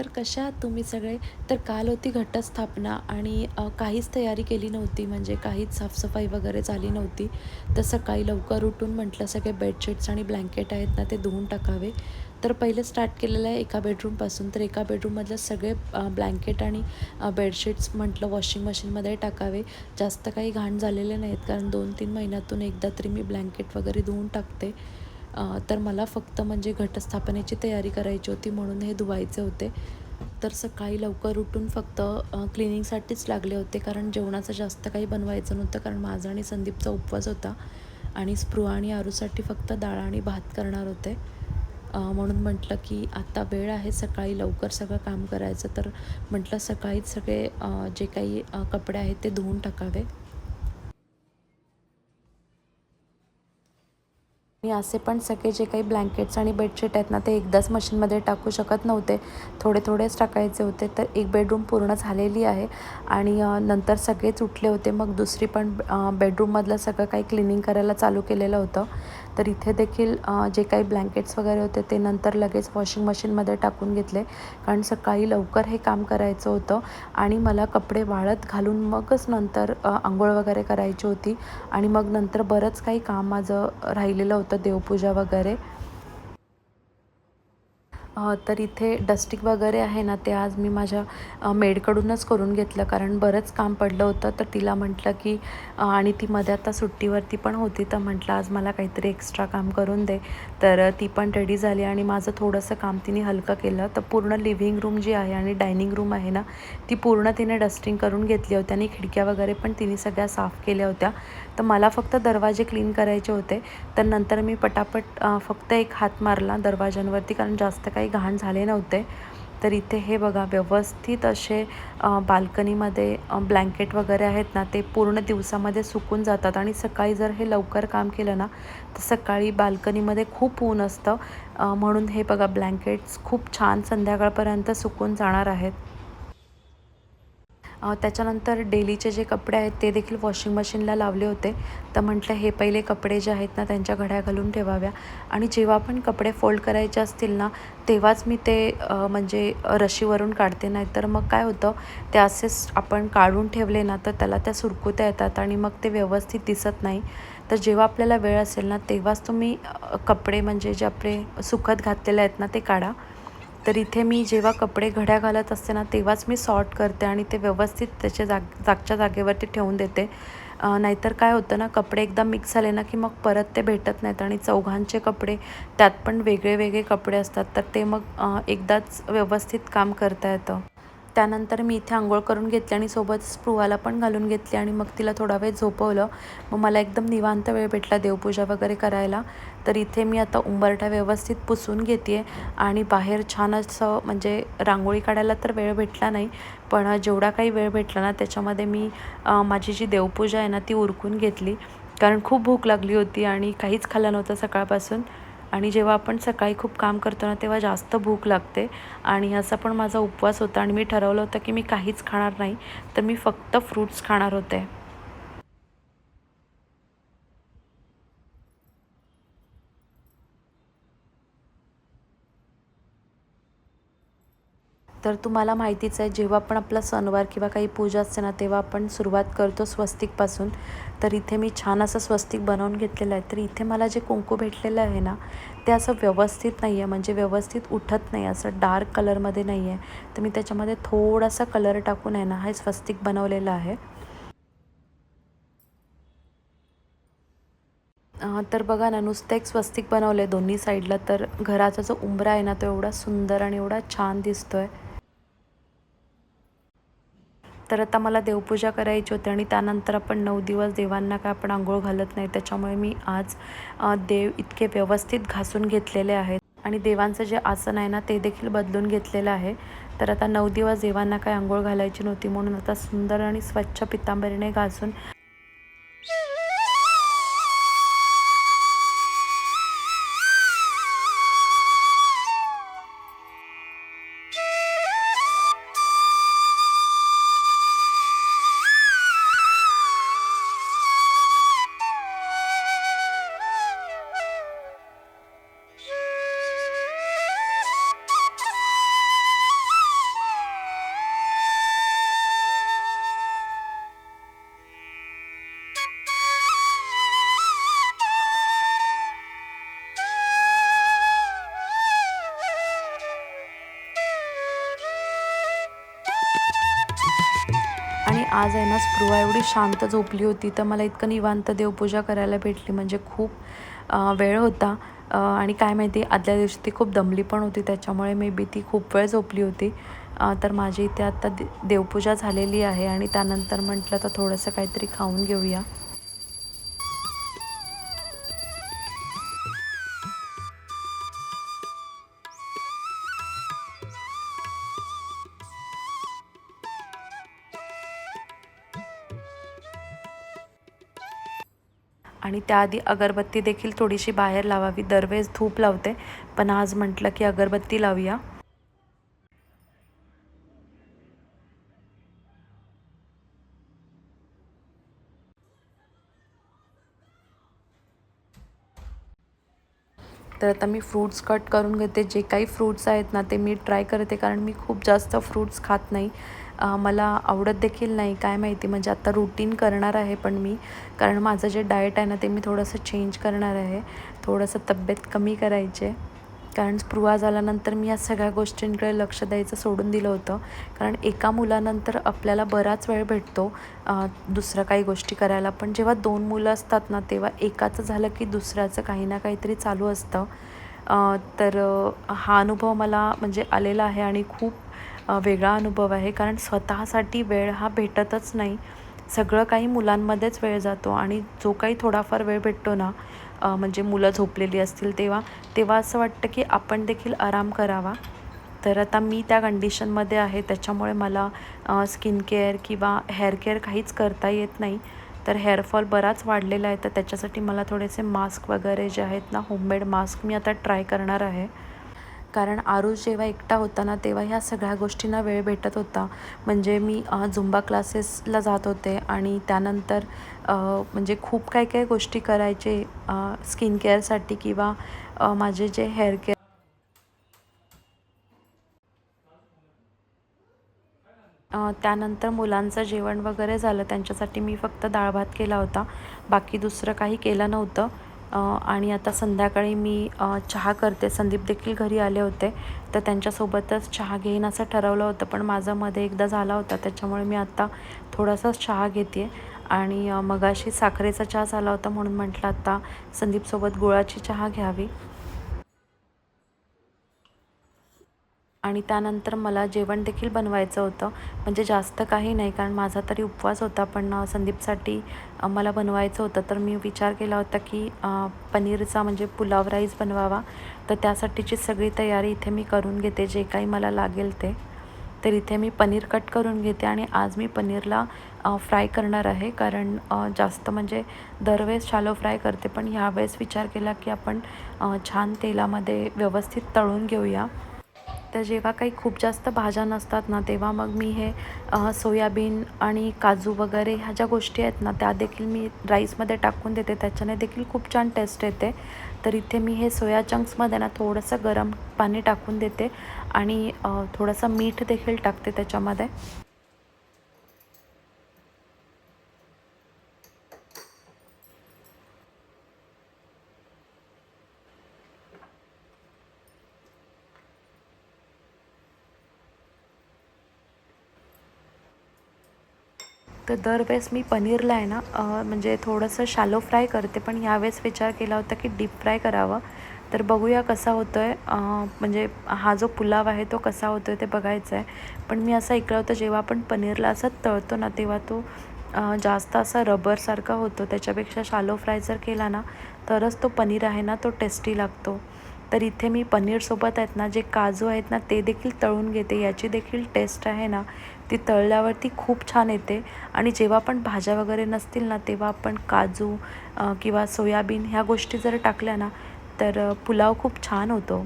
तर कशा आहात तुम्ही सगळे तर काल होती घटस्थापना आणि काहीच तयारी केली नव्हती म्हणजे काहीच साफसफाई वगैरे झाली नव्हती. तर सकाळी लवकर उठून म्हटलं सगळे बेडशीट्स आणि ब्लँकेट आहेत ना ते धुवून टाकावे. तर पहिले स्टार्ट केलेलं आहे एका बेडरूमपासून. तर एका बेडरूममधले सगळे ब्लँकेट आणि बेडशीट्स म्हटलं वॉशिंग मशीनमध्ये टाकावे. जास्त काही घाण झालेले नाहीत कारण दोन तीन महिन्यातून एकदा तरी मी ब्लँकेट वगैरे धुवून टाकते. तर मला फक्त म्हणजे घटस्थापनेची तयारी करायची होती म्हणून हे धुवायचे होते. तर सकाळी लवकर उठून फक्त क्लिनिंगसाठीच लागले होते कारण जेवणाचं जास्त काही बनवायचं नव्हतं कारण माझा आणि संदीपचा उपवास होता. आणि स्पृहा आणि आरूसाठी फक्त डाळ आणि भात करणार होते. म्हणून म्हटलं की आता वेळ आहे सकाळी लवकर सगळं काम करायचं. तर म्हटलं सकाळीच सगळे जे काही कपडे आहेत ते धुवून टाकावे. मी असे पण सगळे जे काही ब्लँकेट्स आणि बेडशीट आहेत ना ते एकदाच मशीनमध्ये टाकू शकत नव्हते. थोडे थोडेच टाकायचे होते तर एक बेडरूम पूर्ण झालेली आहे. आणि नंतर सगळेच उठले होते. मग दुसरी पण बेडरूममधलं सगळं काही क्लिनिंग करायला चालू केलेलं होतं. तर इथे देखील जे काही ब्लँकेट्स वगैरे होते ते नंतर लगेच वॉशिंग मशीनमध्ये टाकून घेतले. कारण सकाळी लवकर हे काम करायचं होतं. आणि मला कपडे वाळत घालून मगच नंतर आंघोळ वगैरे करायची होती. आणि मग नंतर बरंच काही काम माझं राहिलेलं होतं. देवपूजा वगैरे तर इथे डस्टिंग वगैरे आहे ना ते आज मी माझ्या मेडकडूनच करून घेतलं. कारण बरंच काम पडलं होतं तर तिला म्हटलं की आणि ती मध्ये आता सुट्टीवरती पण होती तर म्हटलं आज मला काहीतरी एक्स्ट्रा काम करून दे. तर ती पण रेडी झाली आणि माझं थोडंसं काम तिने हलकं केलं. तर पूर्ण लिव्हिंग रूम जी आहे आणि डायनिंग रूम आहे ना ती पूर्ण तिने डस्टिंग करून घेतली होती आणि खिडक्या वगैरे पण तिने सगळ्या साफ केल्या होत्या. तर मला फक्त दरवाजे क्लीन करायचे होते. तर नंतर मी पटापट फक्त एक हात मारला दरवाजांवरती कारण जास्त काही घाण झाले नव्हते. तर इथे हे बघा व्यवस्थित असे बाल्कनीमध्ये ब्लँकेट वगैरे आहेत ना ते पूर्ण दिवसामध्ये सुकून जातात. आणि सकाळी जर हे लवकर काम केलं ना तर सकाळी बाल्कनीमध्ये खूप ऊन असतं. म्हणून हे बघा ब्लँकेट्स खूप छान संध्याकाळपर्यंत सुकून जाणार आहेत. त्याच्यानंतर डेलीचे जे कपडे आहेत ते देखील वॉशिंग मशीनला लावले होते. तर म्हटलं हे पहिले कपडे जे आहेत ना त्यांच्या घड्या घालून ठेवाव्या. आणि जेव्हा पण कपडे फोल्ड करायचे असतील ना तेव्हाच मी ते म्हणजे रशीवरून काढते. नाही तर मग काय होतं ते असेच आपण काढून ठेवले ना तर त्याला त्या सुरकुत्या येतात आणि मग ते व्यवस्थित दिसत नाही. तर जेव्हा आपल्याला वेळ असेल ना तेव्हाच तुम्ही कपडे म्हणजे जे आपले सुकत घातलेले आहेत ना ते काढा. तर इथे मी जेव्हा कपडे घड्या घालत असते ना तेव्हाच मी सॉर्ट करते आणि ते व्यवस्थित त्याच्या जाग जागच्या जागेवरती ठेवून देते. नाहीतर काय होतं ना कपडे एकदा मिक्स झाले ना की मग परत ते भेटत नाहीत आणि चौघांचे कपडे त्यात पण वेगळे वेगळे कपडे असतात. तर ते मग एकदाच व्यवस्थित काम करता येतं. त्यानंतर मी इथे आंघोळ करून घेतली आणि सोबत स्पृहाला पण घालून घेतली आणि मग तिला थोडा वेळ झोपवलं. मग मला एकदम निवांत वेळ भेटला देवपूजा वगैरे करायला. तर इथे मी आता उंबरठा व्यवस्थित पुसून घेते आणि बाहेर छान असं म्हणजे रांगोळी काढायला तर वेळ भेटला नाही पण जेवढा काही वेळ भेटला ना त्याच्यामध्ये मी माझी जी देवपूजा आहे ना ती उरकून घेतली. कारण खूप भूक लागली होती आणि काहीच खाल्लं नव्हतं सकाळपासून. आणि जेव्हा आपण सकाळी खूप काम करतो ना तेव्हा जास्त भूक लागते. आणि असा पण माझा उपवास होता आणि मी ठरवलं होतं की मी काहीच खाणार नाही तर मी फक्त फ्रूट्स खाणार होते. तर तुम्हाला माहितीच आहे जेव्हा पण आपला सणवार किंवा काही पूजा असते ना तेव्हा आपण सुरुवात करतो स्वस्तिकपासून. तर इथे मी छान असं स्वस्तिक बनवून घेतलेलं आहे. तर इथे मला जे कुंकू भेटलेलं आहे ना ते असं व्यवस्थित नाही आहे. म्हणजे व्यवस्थित उठत नाही असं डार्क कलरमध्ये नाही आहे. तर मी त्याच्यामध्ये थोडासा कलर टाकून आहे ना हे स्वस्तिक बनवलेलं आहे. तर बघा ना नुसतं एक स्वस्तिक बनवलं आहे दोन्ही साईडला. तर घराचा जो उंबरा आहे ना तो एवढा सुंदर आणि एवढा छान दिसतो आहे तर आता मला देवपूजा करायची होती आणि त्यानंतर आपण नऊ दिवस देवांना काय आपण आंघोळ घालत नाही. त्याच्यामुळे मी आज देव इतके व्यवस्थित घासून घेतलेले आहेत आणि देवांचं जे आसन आहे ना ते देखील बदलून घेतलेलं आहे. तर आता नऊ दिवस देवांना काय आंघोळ घालायची नव्हती म्हणून आता सुंदर आणि स्वच्छ पितांबरीने घासून आज आहे ना स्पृहा एवढी शांत झोपली होती तर मला इतकं निवांत देवपूजा करायला भेटली. म्हणजे खूप वेळ होता. आणि काय माहिती आदल्या दिवशी ती खूप दमली पण होती. त्याच्यामुळे मे बी ती खूप वेळ झोपली होती. तर माझी इथे आत्ता दे देवपूजा झालेली आहे. आणि त्यानंतर म्हटलं तर थोडंसं काहीतरी खाऊन घेऊया. आणि त्याआधी अगरबत्ती देखील थोडीशी बाहेर लावावी. दरवेळेस धूप लावते. पण आज म्हटलं की अगरबत्ती लावूया. तर आता मी फ्रूट्स कट करून घेते. जे काही फ्रूट्स आहेत ना ते मी ट्राय करते. कारण मी खूप जास्त फ्रूट्स खात नाही. मला आवडत देखील नाही काय माहिती म्हणजे आत्ता रुटीन करणार आहे पण मी. कारण माझं जे डाएट आहे ना ते मी थोडंसं चेंज करणार आहे. थोडंसं तब्येत कमी करायचे कारण स्पृहा झाल्यानंतर मी या सगळ्या गोष्टींकडे लक्ष द्यायचं सोडून दिलं होतं. कारण एका मुलानंतर आपल्याला बराच वेळ भेटतो दुसऱ्या काही गोष्टी करायला. पण जेव्हा दोन मुलं असतात ना तेव्हा एकाचं झालं की दुसऱ्याचं काही ना काहीतरी चालू असतं. तर हा अनुभव मला म्हणजे आलेला आहे आणि खूप वेगळा अनुभव आहे. कारण स्वतःसाठी वेळ हा भेटतच नाही. सगळं काही मुलांमध्येच वेळ जातो आणि जो काही थोडाफार वेळ भेटतो ना म्हणजे मुलं झोपलेली असतील तेव्हा तेव्हा असं वाटतं की आपण देखील आराम करावा. तर आता मी त्या कंडिशनमध्ये आहे. त्याच्यामुळे मला स्किन केअर किंवा हेअर केअर काहीच करता येत नाही. तर हेअरफॉल बराच वाढलेला आहे. तर त्याच्यासाठी मला थोडेसे मास्क वगैरे जे आहेत ना होममेड मास्क मी आता ट्राय करणार आहे. कारण आरुष जेव्हा एकटा होता ना तेव्हा ह्या सगळ्या गोष्टींना वेळ भेटत होता. म्हणजे मी झुंबा क्लासेसला जात होते आणि त्यानंतर म्हणजे खूप काही काही गोष्टी करायचे स्किन केअरसाठी किंवा माझे जे हेअर केअर त्यानंतर मुलांचं जेवण वगैरे झालं. त्यांच्यासाठी मी फक्त डाळ भात केला होता. बाकी दुसरं काही केलं नव्हतं. आणि आता संध्याकाळी मी चहा करते. संदीप देखील घरी आले होते. तर त्यांच्यासोबतच चहा घेईन असं ठरवलं होतं. पण माझा मध्ये एकदा झाला होता. त्याच्यामुळे मी आत्ता थोडासाच चहा घेते आणि मगाशी साखरेचा चहा झाला होता म्हणून म्हटलं आता संदीपसोबत गुळाची चहा घ्यावी. आणि त्यानंतर मला जेवण देखील बनवायचं होतं. म्हणजे जास्त काही नाही कारण माझा तरी उपवास होता पण संदीपसाठी मला बनवायचं होतं. तर मी विचार केला होता की पनीरचा म्हणजे पुलाव राईस बनवावा. तर त्यासाठीची सगळी तयारी इथे मी करून घेते. जे काही मला लागेल ते. तर इथे मी पनीर कट करून घेते आणि आज मी पनीरला फ्राय करणार आहे. कारण जास्त म्हणजे दरवेळेस शालो फ्राय करते. पण ह्यावेळेस विचार केला की आपण छान तेलामध्ये व्यवस्थित तळून घेऊया. तर जेव्हा काही खूप जास्त भाज्या नसतात ना तेव्हा मग मी हे सोयाबीन आणि काजू वगैरे ह्या ज्या गोष्टी आहेत ना त्या देखील मी राईसमध्ये टाकून देते. त्याच्याने देखील खूप छान टेस्ट येते. तर इथे मी हे सोया चंक्समध्ये ना थोडंसं गरम पाणी टाकून देते आणि थोडंसं मीठ देखील टाकते त्याच्यामध्ये. तर दरवेळेस मी पनीरला आहे ना म्हणजे थोडंसं शॅलो फ्राय करते. पण ह्यावेळेस विचार केला होता की डीप फ्राय करावं. तर बघूया कसा होतो आहे म्हणजे हा जो पुलाव आहे तो कसा होतो आहे ते बघायचं आहे पण मी असं ऐकलं होतं जेव्हा आपण पनीरला असं तळतो ना तेव्हा तो जास्त असा रबरसारखा होतो. त्याच्यापेक्षा शालो फ्राय जर केला ना तरच तो पनीर आहे ना तो टेस्टी लागतो. तर इथे मी पनीरसोबत आहेत ना जे काजू आहेत ना ते देखील तळून घेते. याची देखील टेस्ट आहे ना. ती तळल्यावरती खूप छान येते. आणि जेव्हा पण भाज्या वगैरे नसतील ना तेव्हा आपण काजू किंवा सोयाबीन ह्या गोष्टी जर टाकल्या ना तर पुलाव खूप छान होतो.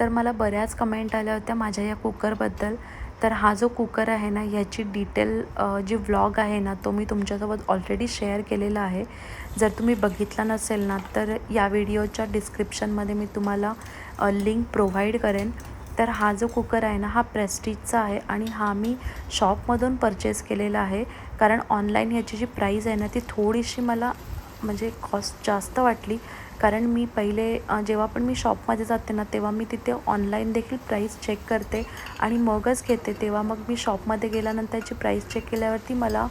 तर मला बऱ्याच कमेंट आल्या होत्या माझ्या या कुकरबद्दल तर हा जो कुकर आहे ना ह्याची डिटेल जी व्लॉग आहे ना तो मी तुमच्यासोबत ऑलरेडी शेअर केलेला आहे. जर तुम्ही बघितला नसेल ना तर या व्हिडिओच्या डिस्क्रिप्शनमध्ये मी तुम्हाला लिंक प्रोव्हाइड करेन. तर हा जो कुकर आहे ना हा प्रेस्टिजचा आहे आणि हा मी शॉपमधून परचेस केलेला आहे. कारण ऑनलाईन ह्याची जी प्राईज आहे ना ती थोडीशी मला म्हणजे कॉस्ट जास्त वाटली. कारण मी पहिले जेव्हा पण मी शॉपमध्ये जाते ना तेव्हा मी तिथे ऑनलाईन देखील प्राईस चेक करते आणि मगच घेते. तेव्हा मग मी शॉपमध्ये गेल्यानंतरची प्राईस चेक केल्यावरती मला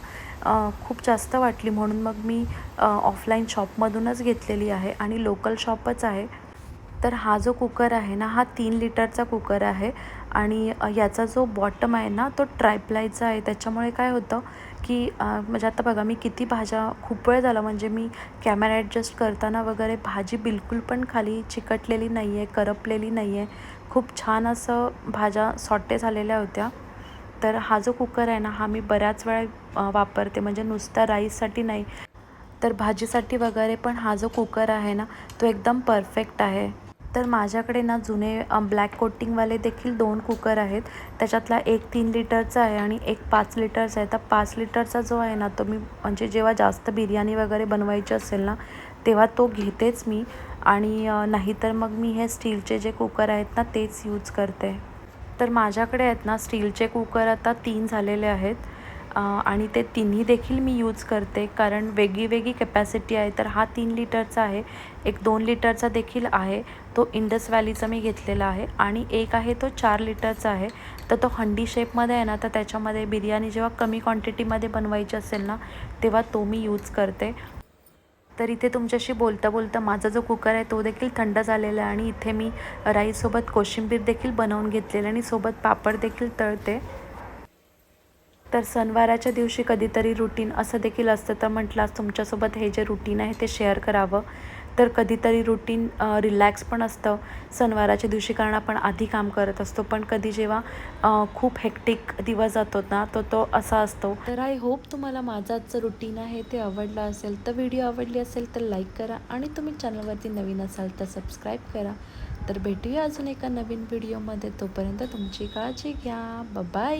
खूप जास्त वाटली. म्हणून मग मी ऑफलाईन शॉपमधूनच घेतलेली आहे आणि लोकल शॉपच आहे. तर हा जो कुकर आहे ना हा तीन लिटरचा कुकर आहे आणि याचा जो बॉटम आहे ना तो ट्रायप्लायचा आहे. त्याच्यामुळे काय होतं की म्हणजे आता बघा मी किती भाज्या खूप वेळ झाला म्हणजे मी कॅमेरा ॲडजस्ट करताना वगैरे भाजी बिलकुल पण खाली चिकटलेली नाही आहे करपलेली नाही आहे खूप छान असं भाज्या सॉटे झालेल्या होत्या. तर हा जो कुकर आहे ना हा मी बऱ्याच वेळा वापरते म्हणजे नुसता राईससाठी नाही. तर भाजीसाठी वगैरे पण हा जो कुकर आहे ना तो एकदम परफेक्ट आहे. तर माझ्याकडे ना जुने ब्लॅक कोटिंगवाले देखील दोन कुकर आहेत. त्याच्यातला एक तीन लिटरचा आहे आणि एक पाच लिटरचा आहे. तर पाच लिटरचा जो आहे ना तो मी म्हणजे जेव्हा जास्त बिर्याणी वगैरे बनवायची असेल ना तेव्हा तो घेतेच मी. आणि नाहीतर मग मी हे स्टीलचे जे कुकर आहेत ना तेच यूज करते. तर माझ्याकडे आहेत ना स्टीलचे कुकर आता तीन झालेले आहेत. आणि ते तिन्ही देखील मी यूज करते. कारण वेगळी वेगळी कॅपॅसिटी आहे तर हा तीन लिटरचा आहे. एक दोन लिटरचा देखील आहे. तो इंडस व्हॅलीचा मी घेतलेला आहे. आणि एक आहे तो चार लिटरचा आहे. तर तो हंडी शेपमध्ये आहे ना तर त्याच्यामध्ये बिर्याणी जेव्हा कमी क्वांटिटीमध्ये बनवायची असेल ना तेव्हा तो मी यूज करते. तर इथे तुमच्याशी बोलता बोलता माझा जो कुकर आहे तो देखील थंड झालेला आहे. आणि इथे मी राईसोबत कोशिंबीर देखील बनवून घेतलेली आणि सोबत पापड देखील तळते. तर सणवाराच्या दिवशी कधीतरी रुटीन असं देखील असतं. तर म्हटलं तुमच्यासोबत हे जे रुटीन आहे ते शेअर करावं. तर कधीतरी रुटीन रिलॅक्स पण असतं. सणवाराच्या दिवशी कारण आपण आधी काम करत असतो. पण कधी जेव्हा खूप हेक्टिक दिवस जातो ना तो तो असा असतो. तर आय होप तुम्हाला माझं आजचं रुटीन आहे ते आवडलं असेल तर व्हिडिओ आवडली असेल तर लाईक करा. आणि तुम्ही चॅनलवरती नवीन असाल तर सबस्क्राईब करा. तर भेटूया अजून एका नवीन व्हिडिओमध्ये तोपर्यंत तुमची काळजी घ्या. बाय